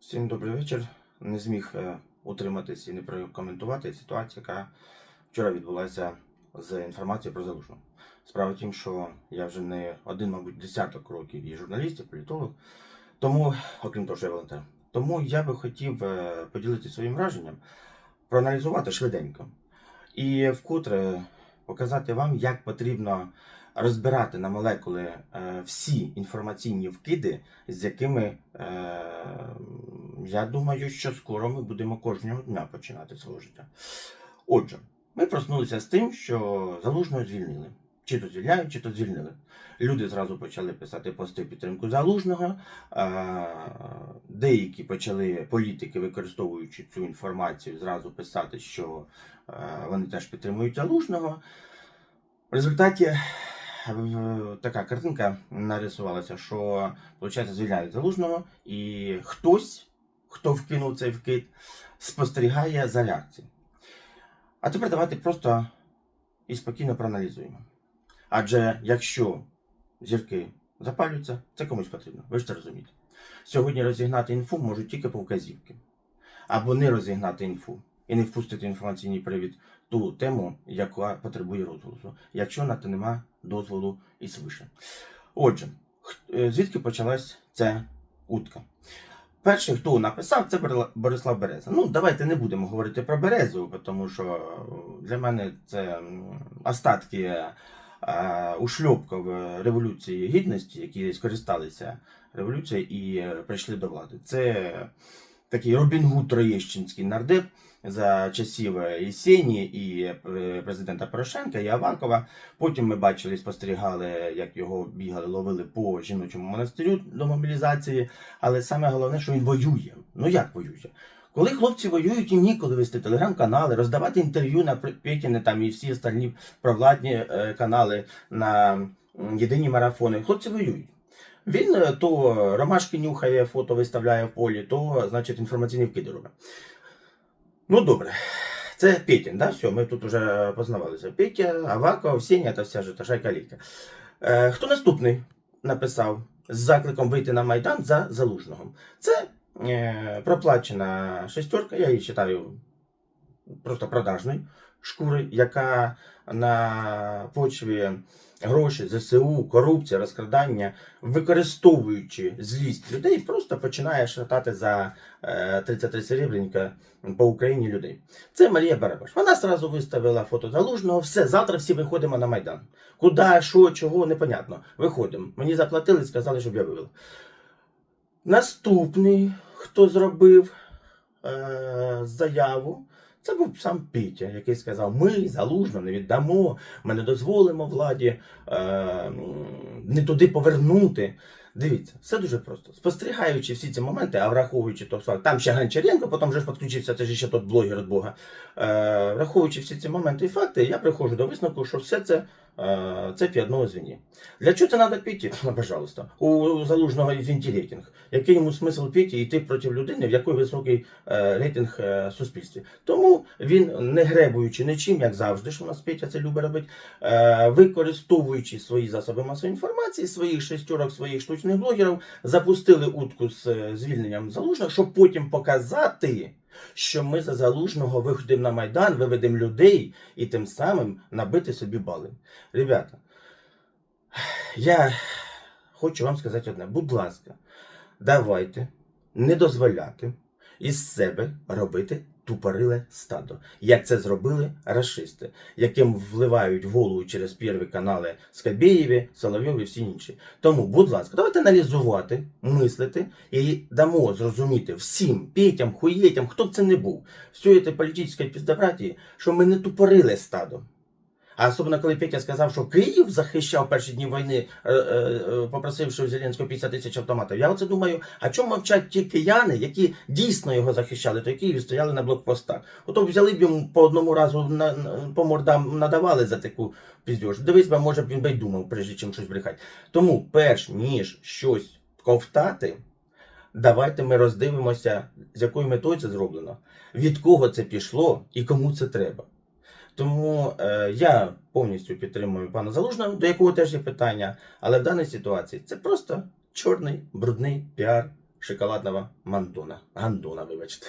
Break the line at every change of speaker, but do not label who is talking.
Всім добрий вечір. Не зміг е, утриматись і не прокоментувати ситуацію, яка вчора відбулася з інформацією про залужну. Справа в тім, що я вже не один, мабуть, десяток років і журналіст, і політолог. Тому, окрім того, що я волонтер. Тому я би хотів е, поділитися своїм враженням, проаналізувати швиденько і вкотре показати вам, як потрібно розбирати на молекули е, всі інформаційні вкиди, з якими я думаю, що скоро ми будемо кожного дня починати свого життя. Отже, ми проснулися з тим, що залужного звільнили. Чи то звільняють, чи то звільнили. Люди зразу почали писати пости підтримку залужного. Деякі почали політики, використовуючи цю інформацію, зразу писати, що е, вони теж підтримують залужного. В результаті е, така картинка нарисувалася, що виходить, звільняють залужного, і хтось, хто вкинув цей вкид, спостерігає за реакцією. А тепер давайте просто і спокійно проаналізуємо. Адже якщо зірки запалюються, це комусь потрібно. Ви ж це розумієте. Сьогодні розігнати інфу можуть тільки по вказівки. Або не розігнати інфу і не впустити інформаційний привід ту тему, яка потребує розголосу, якщо на те нема дозволу і свише. Отже, е, звідки почалась ця утка? Перший, хто написав, це Борислав Береза. Ну, давайте не будемо говорити про Березу, тому що для мене це остатки е, ушльопків е, революції гідності, які скористалися революцією і е, прийшли до влади. Це такий Робін Гуд Троєщинський нардеп за часів Єсені і е, президента Порошенка і Авакова. Потім ми бачили, спостерігали, як його бігали, ловили по жіночому монастирю до мобілізації. Але саме головне, що він воює. Ну як воює? Коли хлопці воюють, їм ніколи вести телеграм-канали, роздавати інтерв'ю на Петіни там і всі остальні провладні е, канали на єдині марафони. Хлопці воюють. Він е, то ромашки нюхає, фото виставляє в полі, то, значить, інформаційні вкиди робить. Ну добре. Це Петін, да? Все, ми тут вже познавалися. Петя, Аваков, Сеня та вся ж та. Е, хто наступний написав з закликом вийти на Майдан за Залужного? Це е, проплачена шестерка, я її вважаю просто продажною шкури, яка на почві гроші, ЗСУ, корупція, розкрадання, використовуючи злість людей, просто починає шатати за е, 33 серебряника по Україні людей. Це Марія Барабаш. Вона сразу виставила фото залужного. Все, завтра всі виходимо на Майдан. Куди, що, чого, непонятно. Виходимо. Мені заплатили, сказали, щоб я вивела. Наступний, хто зробив е, заяву, це був сам Петя, який сказав: ми залужно не віддамо, ми не дозволимо владі е, не туди повернути. Дивіться, все дуже просто. Спостерігаючи всі ці моменти, а враховуючи той факт, там ще Гончаренко, потім вже підключився, це ж ще тот блогер від Бога. Е, враховуючи всі ці моменти і факти, я приходжу до висновку, що все це е, цепі одного звені. Для чого це треба піти? Пожалуйста, у залужного рейтинг. Який йому смисл піти йти проти людини, в якої високий е, рейтинг е, суспільстві? Тому він, не гребуючи нічим, як завжди, що у нас Петя це любить робити, е, використовуючи свої засоби масової інформації, своїх шестерок, своїх штучних блогерів, запустили утку з е, звільненням залужного, щоб потім показати. Що ми за залужного виходимо на майдан, виведемо людей і тим самим набити собі бали. Ребята, я хочу вам сказати одне: будь ласка, давайте не дозволяти із себе робити тупориле стадо, як це зробили расисти, яким вливають в голову через перві канали Скабєєві, Соловйові і всі інші. Тому, будь ласка, давайте аналізувати, мислити і дамо зрозуміти всім петям, хуєтям, хто б це не був, всієї політичної піздобратії, що ми не тупорили стадо. А особливо, коли Петя сказав, що Київ захищав перші дні війни, е, е, е, попросивши у Зеленського 50 тисяч автоматів. Я оце думаю, а чому мовчать ті кияни, які дійсно його захищали, то Києві стояли на блокпостах. Ото взяли б йому по одному разу на, по мордам надавали за таку піздьош. Дивись, би, може б він би й думав, прежде чим щось брехати. Тому, перш ніж щось ковтати, давайте ми роздивимося, з якою метою це зроблено, від кого це пішло і кому це треба. Тому е, я повністю підтримую пана Залужного, до якого теж є питання, але в даній ситуації це просто чорний, брудний піар шоколадного мандона. Гандона, вибачте.